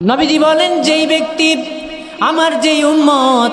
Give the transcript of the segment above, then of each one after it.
নবীজি বলেন যেই ব্যক্তির আমার যেই উম্মত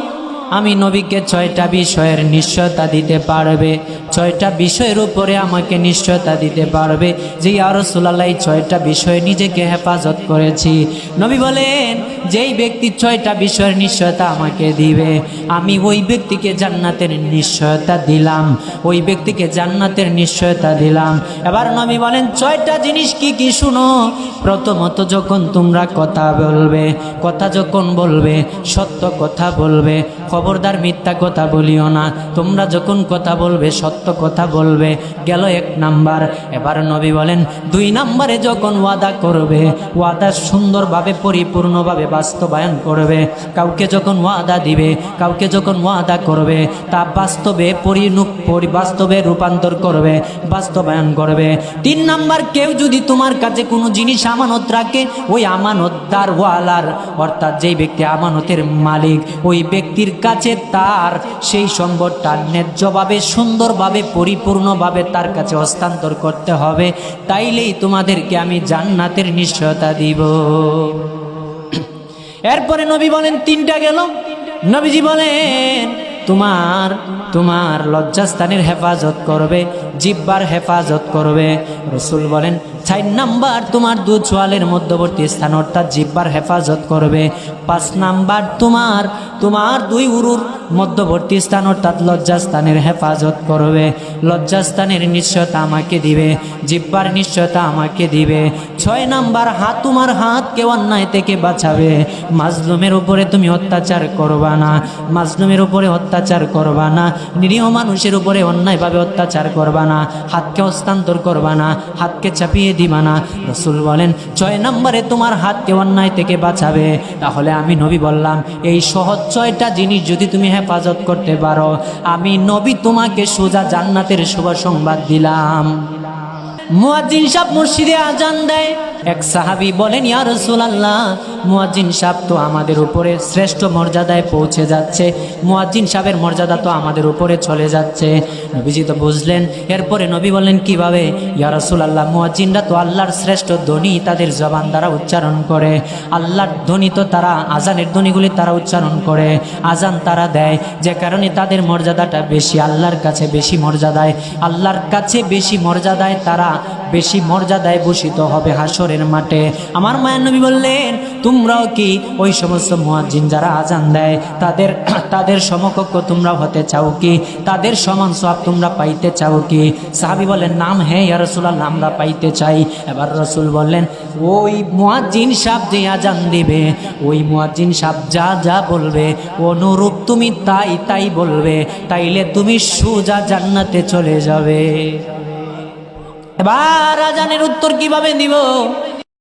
আমি নবীকে ছয়টা বিষয়ের নিশ্চয়তা দিতে পারবে। ছয়টা বিষয়ের উপরে আমাকে নিশ্চয়তা দিতে পারবে। যে আরসুল্লাহ ছয়টা বিষয়ে নিজেকে হেফাজত করেছি। নবী বলেন, যেই ব্যক্তি ছয়টা বিষয়ের নিশ্চয়তা আমাকে দিবে, আমি ওই ব্যক্তিকে জান্নাতের নিশ্চয়তা দিলাম। ওই ব্যক্তিকে জান্নাতের নিশ্চয়তা দিলাম। এবার নবী বলেন, ছয়টা জিনিস কি কি শুনো? প্রথমত, যখন তোমরা কথা বলবে, কথা যখন বলবে, সত্য কথা বলবে খবরদার মিথ্যা কথা বলিও না। তোমরা যখন কথা বলবে, সত্য কথা বলবে। গেল এক নাম্বার। এবার নবী বলেন, দুই নাম্বারে যখন ওয়াদা করবে, ওয়াদা সুন্দরভাবে, পরিপূর্ণভাবে বাস্তবায়ন করবে। কাউকে যখন ওয়াদা দিবে, কাউকে যখন ওয়াদা করবে, তা বাস্তবে পরিণুক পরি, বাস্তবে রূপান্তর করবে, বাস্তবায়ন করবে। তিন নাম্বার, কেউ যদি তোমার কাছে কোনো জিনিস আমানত রাখে, ওই আমানতদার ওয়ালার অর্থাৎ যেই ব্যক্তি আমানতের মালিক, ওই ব্যক্তির কাছে তার, সেই সম্পদটা ন্যায্যভাবে, সুন্দরভাবে, পরিপূর্ণভাবে তার কাছে হস্তান্তর করতে হবে। তাইলেই তোমাদেরকে আমি জান্নাতের নিশ্চয়তা দিব। এরপরে নবী বলেন, তিনটা গেল। নবীজি বলেন, তোমার তোমার লজ্জাস্থানের হেফাজত করবে, জিব্বার হেফাজত করবে। রসুল বলেন চার নাম্বার তোমার দু চোয়ালের মধ্যবর্তী স্থান, অর্থাৎ জিব্বার হেফাজত করবে। পাঁচ নাম্বার তোমার তোমার দুই উরুর মধ্যবর্তী স্থান, অর্থাৎ লজ্জাস্থানের হেফাজত করবে। লজ্জাস্থানের নিশ্চয়তা আমাকে দিবে, জিব্বার নিশ্চয়তা আমাকে দিবে। ছয় নাম্বার, হাত তোমার হাত কেউ অন্যায় থেকে বাঁচাবে। মাজলুমের উপরে তুমি অত্যাচার করবা না, মাজলুমের উপরে অত্যাচার করবা না, নিরীহ মানুষের উপরে অন্যায়ভাবে অত্যাচার করবা না, হাতকে হস্তান্তর করবা না, হাতকে চাপিয়ে দিবা না রসুল বলেন, ছয় নম্বরে তোমার হাতকে অন্যায় থেকে বাঁচাবে। তাহলে আমি নবী বললাম, এই সহজ ছয়টা জিনিস যদি তুমি হেফাজত করতে পারো, আমি নবী তোমাকে সোজা জান্নাতের শুভ সংবাদ দিলাম। মুয়াজ্জিন সাহেব মসজিদে আজান দেয়। এক সাহাবী বলেন, ইয়া রাসূলুল্লাহ, মুয়াজ্জিন সাহেব তো আমাদের উপরে শ্রেষ্ঠ মর্যাদায় পৌঁছে যাচ্ছে। মুয়াজ্জিন সাহেবের মর্যাদা তো আমাদের উপরে চলে যাচ্ছে। নবীজি তো বুঝলেন। এরপরে নবী বললেন, কীভাবে? ইয়া রাসূলুল্লাহ, মুয়াজ্জিনরা তো আল্লাহর শ্রেষ্ঠ ধ্বনি তাদের জবান দ্বারা উচ্চারণ করে। আল্লাহর ধ্বনি তো তারা, আজানের ধ্বনিগুলি তারা উচ্চারণ করে। আজান তারা দেয়, যে কারণে তাদের মর্যাদাটা বেশি, আল্লাহর কাছে বেশি মর্যাদায়। আল্লাহর কাছে বেশি মর্যাদায় তারা বেশি মর্যাদায় ভূষিত হবে হাসরের মাঠে। আমার মায়ের নবী বললেন, তোমরাও কি ওই সমস্ত মুয়াজ্জিন যারা আজান দেয়, তাদের তাদের সমকক্ষ তোমরা হতে চাও কি? তাদের সমান সব তোমরা পাইতে চাও কি? সাহাবি বলেন, নাম হ্যাঁ ইয়া রাসূলুল্লাহ, আমরা পাইতে চাই। এবার রসুল বললেন, ওই মুয়াজ্জিন সাহেব যে আজান দিবে, ওই মুয়াজ্জিন সাহেব যা যা বলবে, অনুরূপ তুমি তাই তাই বলবে, তাইলে তুমি সোজা জান্নাতে চলে যাবে। এবার রাজানের উত্তর কীভাবে দিব